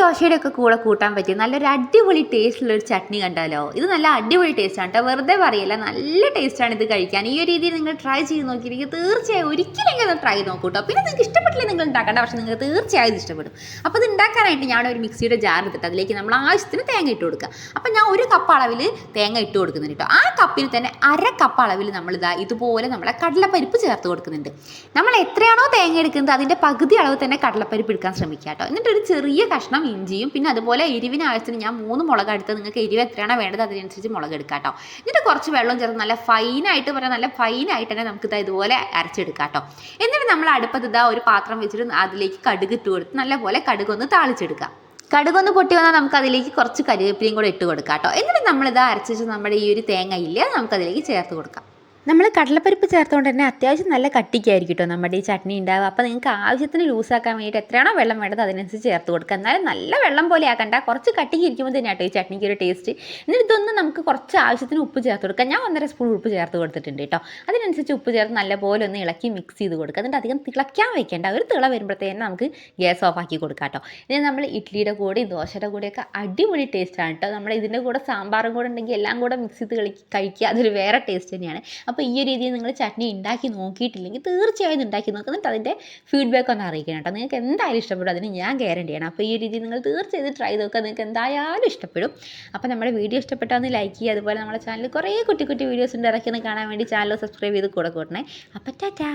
ദോശയുടെ ഒക്കെ കൂടെ കൂട്ടാൻ പറ്റിയ നല്ലൊരു അടിപൊളി ടേസ്റ്റുള്ള ഒരു ചട്നി കണ്ടാലോ? ഇത് നല്ല അടിപൊളി ടേസ്റ്റാണ് കേട്ടോ വെറുതെ പറയില്ല നല്ല ടേസ്റ്റാണ് ഇത് കഴിക്കാൻ. ഈ ഒരു രീതിയിൽ നിങ്ങൾ ട്രൈ ചെയ്ത് നോക്കിയിരിക്കും തീർച്ചയായും ഒരിക്കലെങ്കിലും ഒന്ന് ട്രൈ നോക്കൂ കേട്ടോ പിന്നെ നിങ്ങൾക്ക് ഇഷ്ടപ്പെട്ടില്ല നിങ്ങൾ ഉണ്ടാക്കേണ്ട. പക്ഷേ നിങ്ങൾക്ക് തീർച്ചയായും ഇഷ്ടപ്പെടും. അപ്പോൾ ഇത് ഉണ്ടാക്കാനായിട്ട് ഞാൻ ഒരു മിക്സിയുടെ ജാർ എടുത്തിട്ട് അതിലേക്ക് നമ്മൾ ആവശ്യത്തിന് തേങ്ങ ഇട്ട് കൊടുക്കുക. അപ്പോൾ ഞാൻ ഒരു കപ്പ് അളവിൽ തേങ്ങ ഇട്ട് കൊടുക്കുന്നുണ്ട് കേട്ടോ ആ കപ്പിന് തന്നെ അര കപ്പ് അളവിൽ നമ്മൾ ഇതാ ഇതുപോലെ നമ്മളെ കടലപ്പരിപ്പ് ചേർത്ത് കൊടുക്കുന്നുണ്ട്. നമ്മൾ എത്രയാണോ തേങ്ങ എടുക്കുന്നത് അതിന്റെ പകുതി അളവ് തന്നെ കടലപ്പരിപ്പ് എടുക്കാൻ ശ്രമിക്കുക കേട്ടോ എന്നിട്ട് ഒരു ചെറിയ കഷ്ണം ഇഞ്ചിയും പിന്നെ അതുപോലെ എരിവിന് ആവശ്യത്തിന് ഞാൻ മൂന്ന് മുളക് എടുത്ത് നിങ്ങൾക്ക് എരിവ് എത്രയാണോ വേണ്ടത് അതിനനുസരിച്ച് മുളക് എടുക്കാം കേട്ടോ എന്നിട്ട് കുറച്ച് വെള്ളം ചേർത്ത് നല്ല ഫൈനായിട്ട് പറയാം നല്ല ഫൈനായിട്ട് തന്നെ നമുക്ക് ഇതാ ഇതുപോലെ അരച്ചെടുക്കാം കേട്ടോ എന്നിട്ട് നമ്മൾ അടുപ്പത്ത് ഇതാ ഒരു പാത്രം വെച്ചിട്ട് അതിലേക്ക് കടുക് ഇട്ട് കൊടുത്ത് നല്ലപോലെ കടുക് ഒന്ന് താളിച്ചെടുക്കാം. കടുകൊന്ന് പൊട്ടി വന്നാൽ നമുക്ക് അതിലേക്ക് കുറച്ച് കരിവേപ്പിലയും കൂടെ ഇട്ട് കൊടുക്കാം കേട്ടോ എന്നിട്ട് നമ്മളിത് അരച്ചിട്ട് നമ്മുടെ ഈ ഒരു തേങ്ങ ഇല്ല നമുക്കതിലേക്ക് ചേർത്ത് കൊടുക്കാം. നമ്മൾ കടലപ്പരിപ്പ് ചേർത്തുകൊണ്ട് തന്നെ അത്യാവശ്യം നല്ല കട്ടിക്കായിരിക്കും കേട്ടോ നമ്മുടെ ഈ ചട്നി ഉണ്ടാവുക. അപ്പോൾ നിങ്ങൾക്ക് ആവശ്യത്തിന് ലൂസാക്കാൻ വേണ്ടിയിട്ട് എത്രയാണോ വെള്ളം വേണ്ടത് അതിനനുസരിച്ച് ചേർത്ത് കൊടുക്കുക. എന്നാലും നല്ല വെള്ളം പോലെ ആക്കണ്ട. കുറച്ച് കട്ടിക്ക് ഇരിക്കുമ്പോൾ തന്നെ കേട്ടോ ഈ ചട്നിക്ക് ഒരു ടേസ്റ്റ് എന്നിട്ട് ഇതൊന്ന് നമുക്ക് കുറച്ച് ആവശ്യത്തിന് ഉപ്പ് ചേർത്ത് കൊടുക്കാം. ഞാൻ ഒന്നര സ്പൂൺ ഉപ്പ് ചേർത്ത് കൊടുത്തിട്ടുണ്ട് കേട്ടോ. അതിനനുസരിച്ച് ഉപ്പ് ചേർത്ത് നല്ലപോലെ ഒന്ന് ഇളക്കി മിക്സ് ചെയ്ത് കൊടുക്കുക. എന്നിട്ട് അധികം തിളക്കാൻ വെക്കേണ്ട. ഒരു തിള വരുമ്പോഴത്തേന് നമുക്ക് ഗ്യാസ് ഓഫ് ആക്കി കൊടുക്കാം കേട്ടോ. ഇനി നമ്മൾ ഇഡ്ഡലിയുടെ കൂടെ ദോശയുടെ കൂടെയൊക്കെ അടിപൊളി ടേസ്റ്റാണ് കേട്ടോ. നമ്മൾ ഇതിന്റെ കൂടെ സാമ്പാറും കൂടെ ഉണ്ടെങ്കിൽ എല്ലാം കൂടെ മിക്സ് ചെയ്ത് കളിക്കുക കഴിക്കുക. അതൊരു വേറെ ടേസ്റ്റ് തന്നെയാണ്. അപ്പോൾ ഈ രീതിയിൽ നിങ്ങൾ ചട്നി ഉണ്ടാക്കി നോക്കിയിട്ടില്ലെങ്കിൽ തീർച്ചയായും ഉണ്ടാക്കി നോക്കുന്നിട്ട് അതിന്റെ ഫീഡ്ബാക്ക് ഒന്ന് അറിയിക്കണം കേട്ടോ. നിങ്ങൾക്ക് എന്തായാലും ഇഷ്ടപ്പെടും അതിന് ഞാൻ ഗ്യാരണ്ടി ആണ് അപ്പോൾ ഈ രീതിയിൽ നിങ്ങൾ തീർച്ചയായും ട്രൈ നോക്കുക. നിങ്ങൾക്ക് എന്തായാലും ഇഷ്ടപ്പെടും. അപ്പോൾ നമ്മുടെ വീഡിയോ ഇഷ്ടപ്പെട്ടാൽ ഒന്ന് ലൈക്ക് ചെയ്യുക. അതുപോലെ നമ്മുടെ ചാനൽ കുറേ കുട്ടി കുട്ടി വീഡിയോസ് ഉണ്ട്. ഇറക്കി ഒന്ന് കാണാൻ വേണ്ടി ചാനൽ സബ്സ്ക്രൈബ് ചെയ്ത് കൂടെ കൂട്ടണേ അപ്പോൾ ടാറ്റാ.